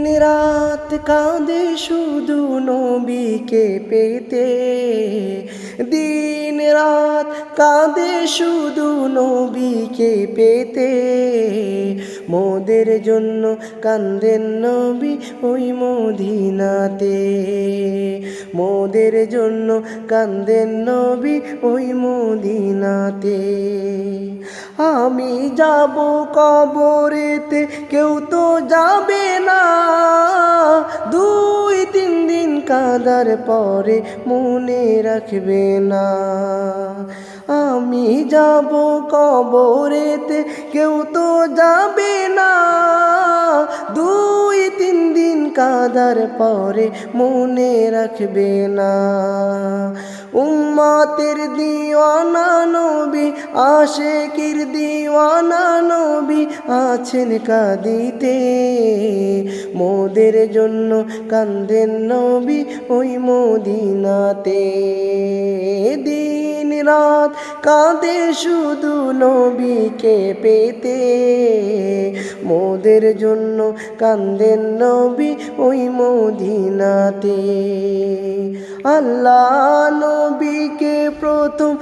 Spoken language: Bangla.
দিন রাত কাঁদে শুধু নবীকে পেতে। দিন রাত কাঁদে শুধু নবীকে পেতে। মোদের জন্য কান্দেন নবী ওই মদিনাতে। মোদের জন্য কান্দেন নবী ওই মদিনাতে। আমি যাব কবরেতে, কেউ তো যাবে কাদার পরে মনে রাখবে না। আমি যাব কবরেতে, কেউ তো যাবে না। দুই তিন দিন কাদার পরে মনে রাখবে না। উম্মতের দিওয়ানা নবী, আশেকির দিওয়ানা নবী আছেন কাঁদিতে। মোদের জন্য কান্দেন নবী ওই মদিনাতে। দিন রাত কাঁদে শুধু নবীকে পেতে। মোদের জন্য কান্দেন নবী ওই মদিনাতে। আল্লাহ নবীকে প্রথম